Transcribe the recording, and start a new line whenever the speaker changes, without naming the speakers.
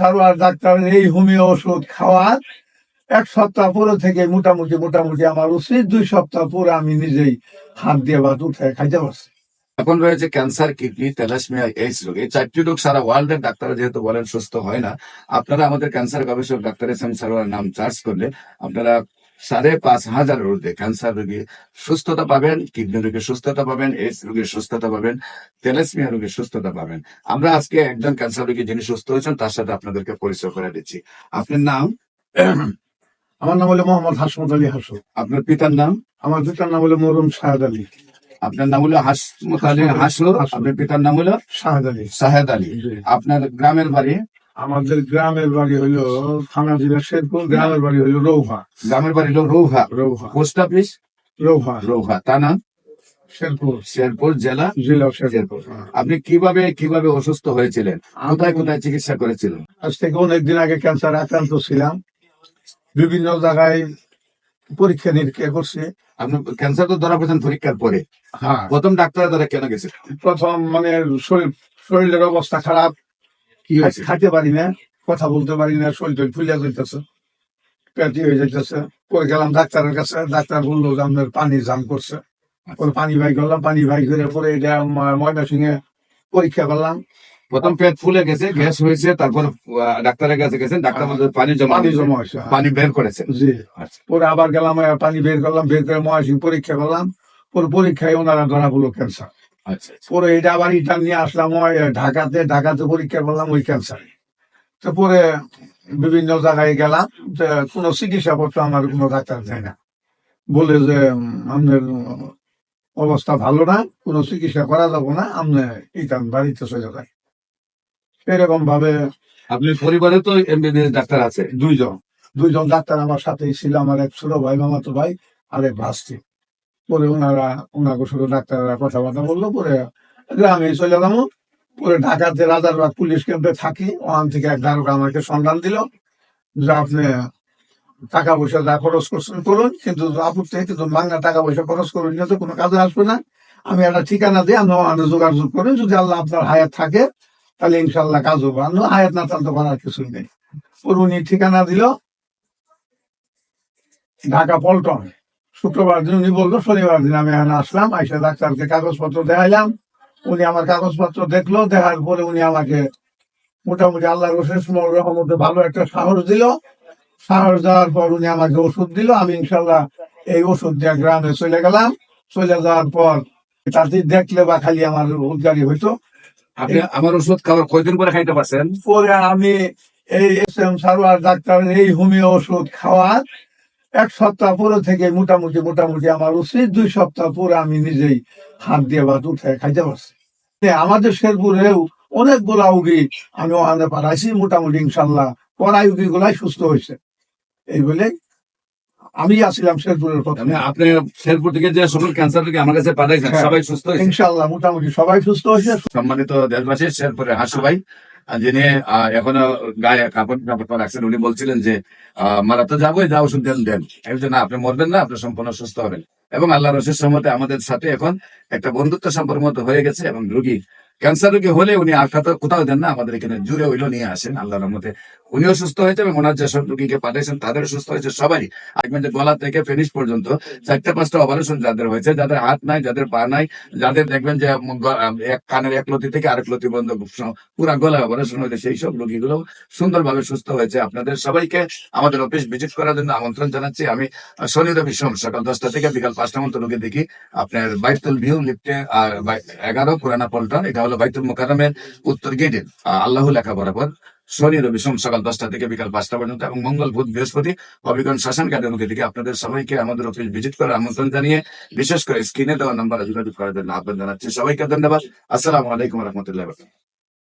সারোয়ার ডাক্তারের এই হোমিও ওষুধ খাওয়ার এক সপ্তাহ পরে থেকে মোটামুটি মোটামুটি আমার উচিত। দুই সপ্তাহ পরে আমি নিজেই হাত দিয়ে ভাত উঠে খাইতে পারছি।
এখন রয়েছে ক্যান্সার, কিডনি তেলাসমিয়া এইডস রোগ। এই চারটি রোগ সারা ওয়ার্ল্ডের ডাক্তাররা যেহেতু বলেন সুস্থ হয় না, আপনারা আমাদের ক্যান্সার গবেষক ডাক্তার এস এম সারোয়ার নাম চার্জ করলে আপনারা সাড়ে পাঁচ হাজার রোগে ক্যান্সার রোগী সুস্থতা পাবেন কিডনি রোগীর সুস্থতা পাবেন এইডস রোগীর সুস্থতা পাবেন তেলেসমিয়া রোগীর সুস্থতা পাবেন। আমরা আজকে একজন ক্যান্সার রোগী যিনি সুস্থ হয়েছেন তার সাথে আপনাদেরকে পরিচয় করে দিচ্ছি। আপনার নাম?
আমার নাম হলো মোহাম্মদ হাসমত আলী হাসু।
আপনার পিতার নাম?
আমার পিতার নাম হলো মরুম শাহাদ আলী।
আপনার নাম হলো হাসমত আলী হাসুর আপনার পিতার নাম হলো?
শাহাদ আলী।
শাহেদ আলী। আপনার গ্রামের বাড়ি?
আমাদের গ্রামের বাড়ি হইল থানা জেলা শেরপুর গ্রামের বাড়ি হলো রৌহা।
গ্রামের বাড়ি হলো রৌহা।
রৌহা।
Post office?
রৌহা।
রৌহা। থানা
শেরপুর।
শেরপুর জেলা?
জেলা
শেরপুর।
শেরপুর।
আপনি কীভাবে কীভাবে অসুস্থ হয়েছিলেন? কোথায় কোথায় চিকিৎসা করেছিলেন?
আজ থেকে অনেকদিন আগে ক্যান্সার আক্রান্ত ছিলাম। বিভিন্ন জায়গায় পরীক্ষা নিরীক্ষা করছি।
আপনি ক্যান্সার তো ধরা পড়েছেন পরীক্ষার পরে।
হ্যাঁ।
প্রথম ডাক্তার দ্বারা কেন গেছে
প্রথম মানে শরীর শরীরের অবস্থা খারাপ।
কি হয়েছে?
খাইতে পারি না কথা বলতে পারি না শরীর টরীর ফুলে যাইতেছে পেটি হয়ে যাইতেছে। পরে গেলাম ডাক্তারের কাছে ডাক্তার বলল যে আপনার পানি জাম করছে। পরে পানি ভাই করলাম পানি ভাই করে পরে এটা ময়না সিংহে পরীক্ষা করলাম।
প্রথম পেট ফুলে গেছে গ্যাস হয়েছে তারপর ডাক্তারের কাছে গেছেন ডাক্তার বলছে পানি জমা
পানি জমা হয়েছে হ্যাঁ।
পানি বের করেছে
জি।
আচ্ছা।
পরে আবার গেলাম পানি বের করলাম বের করে মহাসিং পরীক্ষা করলাম। পরে পরীক্ষায় ওনারা ধরা পড়ল ক্যান্সার। পরে এটা আবার রিটার্ন নিয়ে আসলাম ঢাকাতে ঢাকাতে পরীক্ষা করলাম ওই ক্যান্সার তো পরে বিভিন্ন জায়গায় গেলাম যে কোনো চিকিৎসা পত্র আমার কোনো ডাক্তার দেয় না। বলে যে আপনার অবস্থা ভালো না কোনো চিকিৎসা করা যাব না আপনি ইটান বাড়িতে চলে যায় এরকম ভাবে
আপনি পরিবারে তো এমবিবিএস ডাক্তার আছে?
দুইজন। দুইজন ডাক্তার আমার সাথেই ছিল আমার এক ছোট ভাই মামাতো ভাই আর এক ভাস্তি। পরে ওনারা, ওনাকে শুধু ডাক্তাররা কথাবার্তা বলল, পরে গ্রামে চলে গেলাম। পরে ঢাকাতে রাজারবাগ পুলিশ ক্যাম্পে থাকি, ওখান থেকে এক দারোগা আমাকে সন্ধান দিল যে আপনি টাকা পয়সা যা খরচ করছেন করুন, কিন্তু আপত্তি, কিন্তু বাংলা টাকা পয়সা খরচ করুন তো কোনো কাজে আসবে না। আমি একটা ঠিকানা দিই, আমি যোগাযোগ করেন যদি আল্লাহ আপনার হায়াত থাকে, তাহলে ইনশাল্লাহ কাজ হবে। না হায়াত না তাহলে করার কিছুই নেই। পরে উনি ঠিকানা দিল ঢাকা পল্টন। শুক্রবার দিন উনি বলল শনিবার দিন আমি এখানে আসলাম আইসা ডাক্তারকে কাগজপত্র দেখাইলাম। উনি আমার কাগজপত্র দেখল দেখার পরে উনি আমাকে মোটামুটি আল্লাহর রহমতে ভালো একটা সাহস দিল। সাহস দেওয়ার পর উনি আমাকে ওষুধ দিল আমি ইনশাল্লাহ এই ওষুধ দিয়ে গ্রামে চলে গেলাম। চলে যাওয়ার পর তাতে দেখলে বা খালি আমার উদ্গারি হইতো।
আপনি আমার ওষুধ খাবার কয়দিন পরে খাইতে পারছেন?
পরে আমি এই এস এম সারোয়ার ডাক্তার এই হোমিও ওষুধ খাওয়ার এক সপ্তাহ পরে থেকে মোটামুটি মোটামুটি আমার উচিত দুই সপ্তাহ পরে আমি নিজেই হাত দিয়ে ভাত উঠে খাইতে পারছি। আমাদের শেরপুরেও অনেকগুলা উগি আমি ওখানে পাঠাইছি মোটামুটি ইনশাল্লাহ পড়াই উগি গুলাই সুস্থ হয়েছে। এই বলে আমি আসছিলাম শেরপুরের কথা
মানে আপনি শেরপুর থেকে যে সকল ক্যান্সার থেকে আমার কাছে পাঠাইছেন
হ্যাঁ।
সবাই সুস্থ
ইনশাল্লাহ মোটামুটি সবাই সুস্থ হয়েছে।
সম্মানিত দেশবাসী শেরপুরের হাসু ভাই যিনি এখনও গায়ে কাপড় কাপড় রাখছেন, উনি বলছিলেন যে মারা তো যাবোই যা ওষুধ দেন। দেন না, আপনি মরবেন না, আপনি সম্পূর্ণ সুস্থ হবেন। এবং আল্লাহ রসির সম্মতে আমাদের সাথে এখন একটা বন্ধুত্ব সম্পর্ক হয়ে গেছে এবং রুগী ক্যান্সার রোগী হলে উনি আর কোথাও দেন না, আমাদের এখানে জুড়ে হইল নিয়ে আসেন, আল্লাহর রহমতে। উনিও সুস্থ হয়েছে এবং ওনার যেসব রুগীকে পাঠিয়েছেন তাদের সুস্থ হয়েছে দেখবেন যে গলা থেকে ফিনিশ পর্যন্ত চারটা, পাঁচটা অপারেশন যাদের হয়েছে, যাদের হাত নাই, যাদের পা নাই, যাদের দেখবেন যে এক কানের এক লতি থেকে আরেক লতি স- পুরা গলা অপারেশন হয়েছে, সেই সব রোগীগুলো সুন্দরভাবে সুস্থ হয়েছে। আপনাদের সবাইকে আমাদের অফিস ভিজিট করার জন্য আমন্ত্রণ জানাচ্ছি। আমি শনি রবি সোম সকাল দশটা থেকে বিকাল পাঁচটা মতো রোগী দেখি। আপনার বাইতুল ভিউ লিফটে আর এগারো, পুরানা পল্টন এটা হলো বাইতুল মোকারমের উত্তর গেটে আল্লাহ লেখা বরাবর। শনি, রবি, সোম সকাল দশটা থেকে বিকাল পাঁচটা পর্যন্ত এবং মঙ্গল, বুধ, বৃহস্পতি হবিগঞ্জ শাসন কার্ডের মুখে থেকে আপনাদের সবাইকে আমাদের অফিস ভিজিট করার আমন্ত্রণ জানিয়ে বিশেষ করে স্ক্রিনে দেওয়া নাম্বারে যোগাযোগ করার জন্য আহ্বান জানাচ্ছি। সবাইকে ধন্যবাদ। আসসালামু আলাইকুম রহমতুল্লাহ